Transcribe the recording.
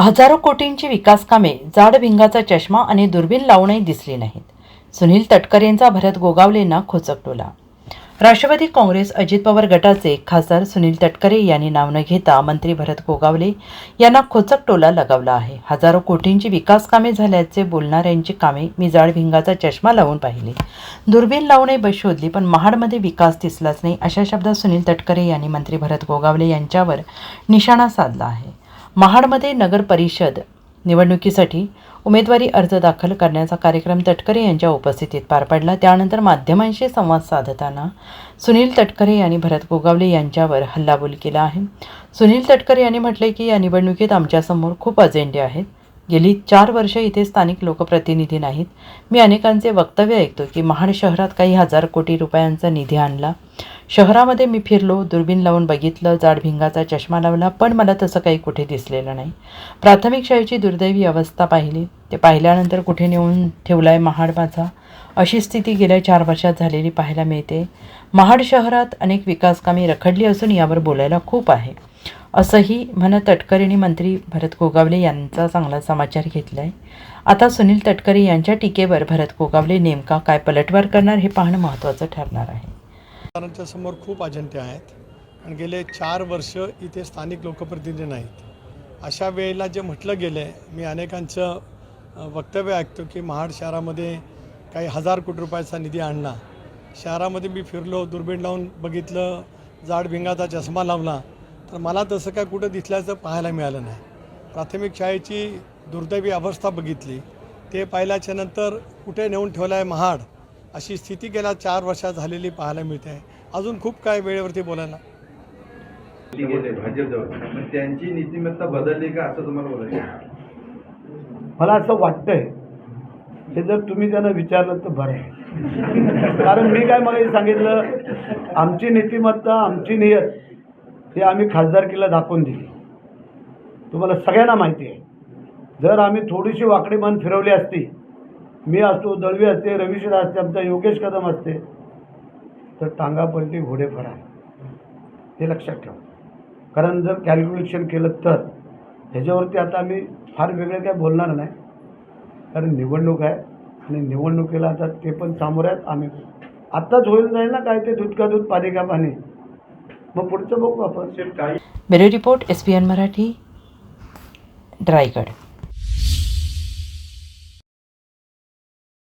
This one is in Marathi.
हजारो कोटींची विकास कामे जाड भिंगाचा चष्मा आणि दुर्बीण लावूनही दिसली नाहीत. सुनील तटकरेंचा भरत गोगावलेंना खोचकटोला. राष्ट्रवादी काँग्रेस अजित पवार गटाचे खासदार सुनील तटकरे यांनी नाव न घेता मंत्री भरत गोगावले यांना खोचक टोला लगावला आहे. हजारो कोटींची विकास कामे झाल्याचे बोलणाऱ्यांची कामे मी जाडभिंगाचा चष्मा लावून पाहिली. दुर्बीण लावूनही बस शोधली पण महाडमध्ये विकास दिसलाच नाही अशा शब्दात सुनील तटकरे यांनी मंत्री भरत गोगावले यांच्यावर निशाणा साधला आहे. महाडमध्ये नगर परिषद निवडणुकीसाठी उमेदवारी अर्ज दाखल करण्याचा कार्यक्रम तटकरे यांच्या उपस्थितीत पार पडला. त्यानंतर माध्यमांशी संवाद साधताना सुनील तटकरे यांनी भरत गोगावले यांच्यावर हल्लाबोल केला आहे. सुनील तटकरे यांनी म्हटले की या निवडणुकीत आमच्यासमोर खूप अजेंडे आहेत. गेली चार वर्ष इथे स्थानिक लोकप्रतिनिधी नाहीत. मी अनेकांचे वक्तव्य ऐकतो की महाड शहरात काही हजार कोटी रुपयांचा निधी आणला. शहरामध्ये मी फिरलो दुर्बीण लावून बघितलं जाड भिंगाचा चष्मा लावला पण मला तसं काही कुठे दिसलेलं नाही. प्राथमिक शाळेची दुर्दैवी अवस्था पाहिली. ते पाहिल्यानंतर कुठे नेऊन ठेवला आहे महाड माझा? अशी स्थिती गेल्या चार वर्षात झालेली पाहायला मिळते. महाड शहरात अनेक विकासकामे रखडली असून यावर बोलायला खूप आहे. असंही म्हणत तटकरेंनी मंत्री भरत गोगावले यांचा चांगला समाचार घेतला आहे आता सुनील तटकरे यांच्या टीकेवर भरत गोगावले नेमका काय पलटवार करणार हे पाहणं महत्त्वाचं ठरणार आहे. समोर खूप अजंते आहेत. आणि गेले चार वर्ष इथे स्थानिक लोकप्रतिनिधी नाहीत. अशा वेळेला जे म्हटलं गेलं आहे मी अनेकांचं वक्तव्य ऐकतो की महाड शहरामध्ये काही हजार कोटी रुपयाचा निधी आणला. शहरामध्ये मी फिरलो दुर्बीण लावून बघितलं जाड भिंगाचा चष्मा लावला. तर मला तसं काय कुठं दिसल्याचं पाहायला मिळालं नाही. प्राथमिक शाळेची दुर्दैवी अवस्था बघितली. ते पाहिल्याच्या नंतर कुठे नेऊन ठेवलं आहे महाड? अशी स्थिती गेल्या चार वर्षात झालेली पाहायला मिळते. आहे अजून खूप काय वेळेवरती बोलायला? त्यांची नीतिमत्ता बदलली का असं तुम्हाला बोलायचं मला असं वाटतंय हे जर तुम्ही त्यांना विचारलं तर बरं आहे. कारण मी काय मला सांगितलं आमची नीतिमत्ता आमची नियत हे आम्ही खासदारकीला दाखवून दिली. तुम्हाला सगळ्यांना माहिती आहे. जर आम्ही थोडीशी वाकडी मान फिरवली असती मी असतो दळवी असते रविशिरा असते आमचा योगेश कदम असते तर टांगा पलटी घोडे फरा हे लक्षात ठेवा. कारण जर कॅल्क्युलेशन केलं तर ह्याच्यावरती आता आम्ही फार वेगळं काय बोलणार नाही. कारण निवडणूक आहे आणि निवडणुकीला आता ते पण सामोरे आहेत. आम्ही. आत्ताच होईल जाईल ना काय ते दूध का दूध पाणी. का पाणी मग पुढचं बघू आपण. काही bureau report S P N Marathi ड्रायगड